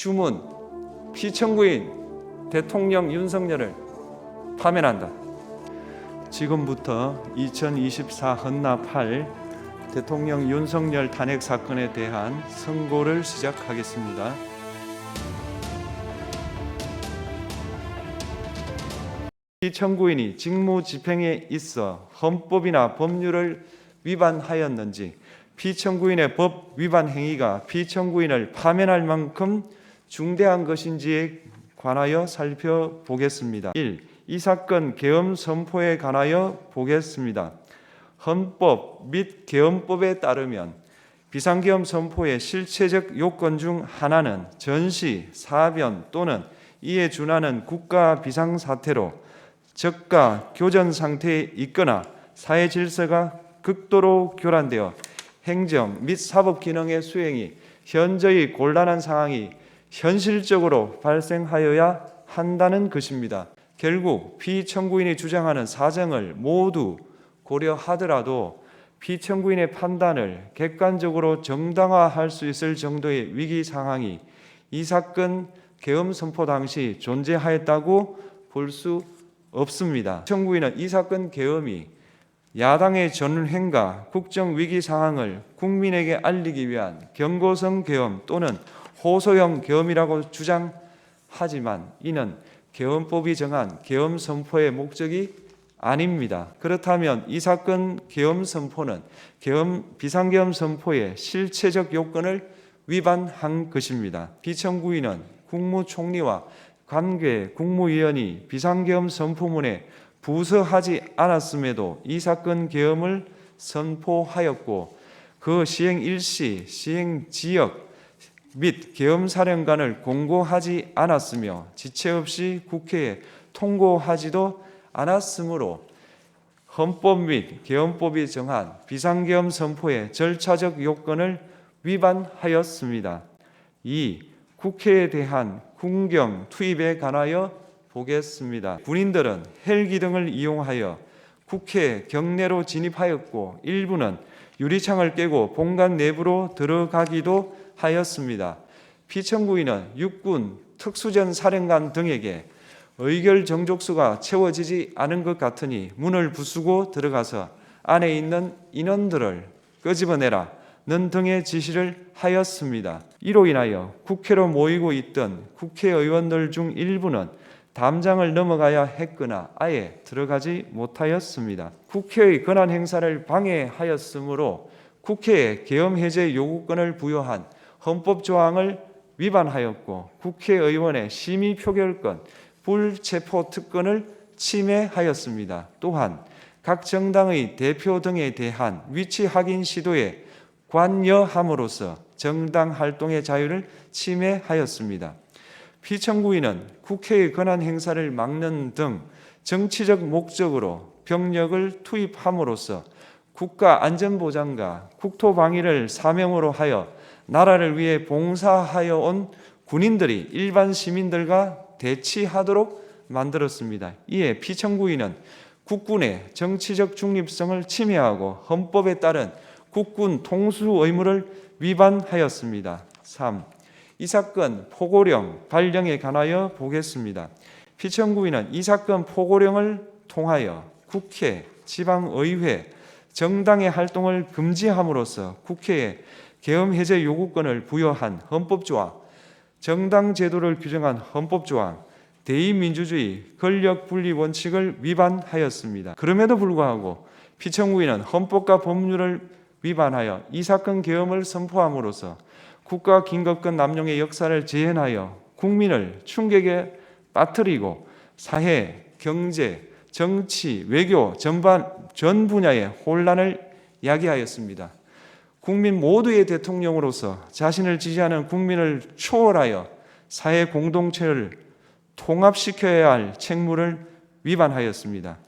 주문 피청구인 대통령 윤석열을 파면한다. 지금부터 2024 헌납 8 대통령 윤석열 탄핵 사건에 대한 선고를 시작하겠습니다. 피청구인이 직무 집행에 있어 헌법이나 법률을 위반하였는지 피청구인의 법 위반 행위가 피청구인을 파면할 만큼 중대한 것인지에 관하여 살펴보겠습니다. 1. 이 사건 계엄 선포에 관하여 보겠습니다. 헌법 및 계엄법에 따르면 비상계엄 선포의 실체적 요건 중 하나는 전시, 사변 또는 이에 준하는 국가 비상사태로 적가 교전 상태에 있거나 사회 질서가 극도로 교란되어 행정 및 사법 기능의 수행이 현저히 곤란한 상황이 현실적으로 발생하여야 한다는 것입니다. 결국 피청구인이 주장하는 사정을 모두 고려하더라도 피청구인의 판단을 객관적으로 정당화할 수 있을 정도의 위기 상황이 이 사건 계엄 선포 당시 존재하였다고 볼 수 없습니다. 청구인은 이 사건 계엄이 야당의 전횡과 국정 위기 상황을 국민에게 알리기 위한 경고성 계엄 또는 호소형 계엄이라고 주장하지만 이는 계엄법이 정한 계엄 선포의 목적이 아닙니다. 그렇다면 이 사건 계엄 선포는 계엄 비상계엄 선포의 실체적 요건을 위반한 것입니다. 비청구인은 국무총리와 관계 국무위원이 비상계엄 선포문에 부서하지 않았음에도 이 사건 계엄을 선포하였고 그 시행 일시, 시행 지역 및 계엄 사령관을 공고하지 않았으며 지체 없이 국회에 통고하지도 않았으므로 헌법 및 계엄법이 정한 비상계엄 선포의 절차적 요건을 위반하였습니다. 2. 국회에 대한 군경 투입에 관하여 보겠습니다. 군인들은 헬기 등을 이용하여 국회 경내로 진입하였고 일부는 유리창을 깨고 본관 내부로 들어가기도 하였습니다. 피청구인은 육군 특수전 사령관 등에게 의결 정족수가 채워지지 않은 것 같으니 문을 부수고 들어가서 안에 있는 인원들을 끄집어내라 는 등의 지시를 하였습니다. 이로 인하여 국회로 모이고 있던 국회의원들 중 일부는 담장을 넘어가야 했거나 아예 들어가지 못하였습니다. 국회의 권한 행사를 방해하였으므로 국회에 계엄 해제 요구권을 부여한 헌법 조항을 위반하였고 국회의원의 심의 표결권, 불체포 특권을 침해하였습니다. 또한 각 정당의 대표 등에 대한 위치 확인 시도에 관여함으로써 정당 활동의 자유를 침해하였습니다. 피청구인은 국회의 권한 행사를 막는 등 정치적 목적으로 병력을 투입함으로써 국가 안전보장과 국토 방위를 사명으로 하여 나라를 위해 봉사하여 온 군인들이 일반 시민들과 대치하도록 만들었습니다. 이에 피청구인은 국군의 정치적 중립성을 침해하고 헌법에 따른 국군 통수 의무를 위반하였습니다. 3. 이 사건 포고령 발령에 관하여 보겠습니다. 피청구인은 이 사건 포고령을 통하여 국회, 지방의회, 정당의 활동을 금지함으로써 국회에 계엄 해제 요구권을 부여한 헌법조항, 정당 제도를 규정한 헌법조항, 대의민주주의 권력 분리 원칙을 위반하였습니다. 그럼에도 불구하고 피청구인은 헌법과 법률을 위반하여 이 사건 계엄을 선포함으로써 국가 긴급권 남용의 역사를 재현하여 국민을 충격에 빠뜨리고 사회, 경제, 정치, 외교 전반 전 분야의 혼란을 야기하였습니다. 국민 모두의 대통령으로서 자신을 지지하는 국민을 초월하여 사회 공동체를 통합시켜야 할 책무를 위반하였습니다.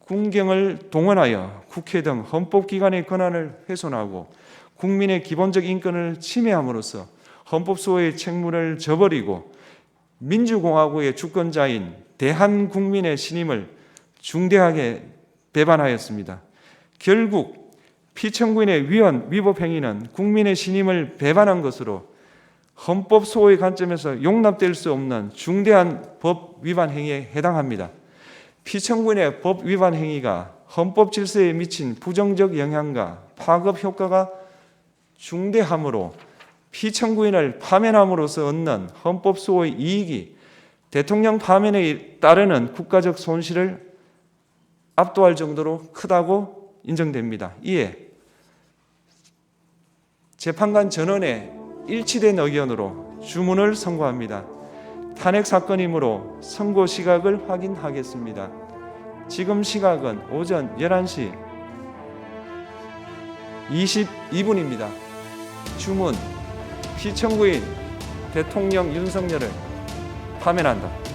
군경을 동원하여 국회 등 헌법기관의 권한을 훼손하고 국민의 기본적 인권을 침해함으로써 헌법소의 책무를 저버리고 민주공화국의 주권자인 대한국민의 신임을 중대하게 배반하였습니다. 결국 피청구인의 위헌 위법 행위는 국민의 신임을 배반한 것으로 헌법 소호의 관점에서 용납될 수 없는 중대한 법 위반 행위에 해당합니다. 피청구인의 법 위반 행위가 헌법 질서에 미친 부정적 영향과 파급 효과가 중대하므로 피청구인을 파면함으로써 얻는 헌법 소호의 이익이 대통령 파면에 따르는 국가적 손실을 압도할 정도로 크다고 인정됩니다. 이에 재판관 전원의 일치된 의견으로 주문을 선고합니다. 탄핵 사건이므로 선고 시각을 확인하겠습니다. 지금 시각은 오전 11시 22분입니다. 주문 피청구인 대통령 윤석열을 파면한다.